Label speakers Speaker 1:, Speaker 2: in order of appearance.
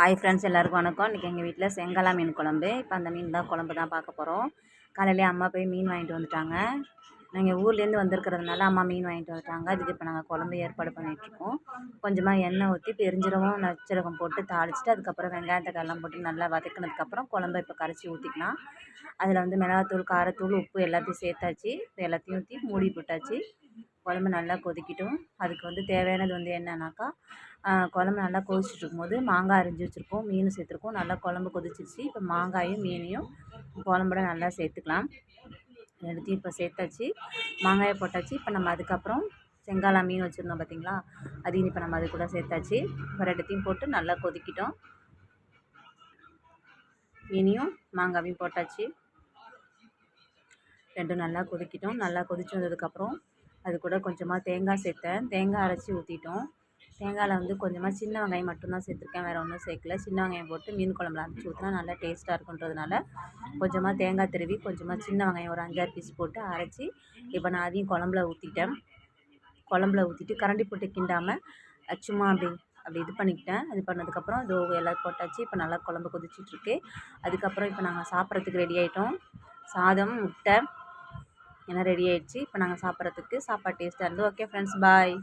Speaker 1: Hi friends எல்லாருக்கும் வணக்கம். இன்றைக்கி எங்கள் வீட்டில் செங்கலா மீன் குழம்பு. இப்போ அந்த மீன் தான் குழம்பு தான் பார்க்க போகிறோம் காலையிலே அம்மா போய் மீன் வாங்கிட்டு வந்துட்டாங்க. நாங்கள் ஊர்லேருந்து வந்திருக்கிறதுனால அம்மா மீன் வாங்கிட்டு வந்துட்டாங்க. அதுக்கு இப்போ நாங்கள் குழம்பு ஏற்பாடு பண்ணிகிட்ருக்கோம் கொஞ்சமாக எண்ணெய் ஊற்றி பெருஞ்சீரகம் நச்சரகம் போட்டு தாளிச்சிட்டு அதுக்கப்புறம் வெங்காயம் தக்காளிலாம் போட்டு நல்லா வதக்கினதுக்கப்புறம் குழம்பை இப்போ கரைச்சி ஊற்றிக்கலாம் அதில் வந்து மிளகாத்தூள் காரத்தூள் உப்பு எல்லாத்தையும் சேர்த்தாச்சு. இப்போ எல்லாத்தையும் ஊற்றி மூடி போட்டாச்சு. குழம்பு நல்லா கொதிக்கட்டும். அதுக்கு வந்து தேவையானது வந்து என்னன்னாக்கா குழம்பு நல்லா கொதிச்சுட்டு இருக்கும்போது மாங்காய் அரிஞ்சு வச்சுருக்கோம் மீன் சேர்த்துருக்கோம். நல்லா குழம்பு கொதிச்சிருச்சு. இப்போ மாங்காயும் மீனையும் குழம்போட நல்லா சேர்த்துக்கலாம். எடுத்து இப்போ சேர்த்தாச்சு. மாங்காயை போட்டாச்சு. இப்போ நம்ம அதுக்கப்புறம் செங்காலா மீன் வச்சுருந்தோம் பார்த்தீங்களா? அதையும் இப்போ நம்ம அது கூட சேர்த்தாச்சு. இப்போ ரெண்டுத்தையும் போட்டு நல்லா கொதிக்கிட்டோம். மீனையும் மாங்காவையும் போட்டாச்சு. ரெண்டும் நல்லா கொதிக்கிட்டோம். நல்லா கொதிச்சு வந்ததுக்கப்புறம் அது கூட கொஞ்சமாக தேங்காய் சேர்த்தேன். தேங்காய் அரைச்சி ஊற்றிட்டோம் தேங்காயில் வந்து கொஞ்சமாக சின்ன வெங்காயம் மட்டும்தான் சேர்த்துருக்கேன். வேறு ஒன்றும் சேர்க்கல. சின்ன வெங்காயம் போட்டு மீன் குழம்புல அரைச்சி ஊற்றினா நல்லா டேஸ்ட்டாக இருக்குன்றதுனால கொஞ்சமாக தேங்காய் திருவி கொஞ்சமாக சின்ன வெங்காயம் ஒரு அஞ்சாறு பீஸ் போட்டு அரைச்சி இப்போ நான் அதையும் குழம்புல ஊற்றிட்டேன் குழம்புல ஊற்றிட்டு கரண்டி போட்டு கிண்டாமல் சும்மா அப்படி அப்படி இது பண்ணிக்கிட்டேன். இது பண்ணதுக்கப்புறம் இது எல்லாம் போட்டாச்சு. இப்போ நல்லா குழம்பு கொதிச்சிட்ருக்கு அதுக்கப்புறம் இப்போ நாங்கள் சாப்பிட்றதுக்கு ரெடி ஆகிட்டோம் சாதம் முட்டை ஏன்னா ரெடி ஆகிடுச்சி இப்போ நாங்கள் சாப்பிட்றதுக்கு சாப்பாடு டேஸ்ட்டாக இருந்து ஓகே ஃப்ரெண்ட்ஸ் பாய்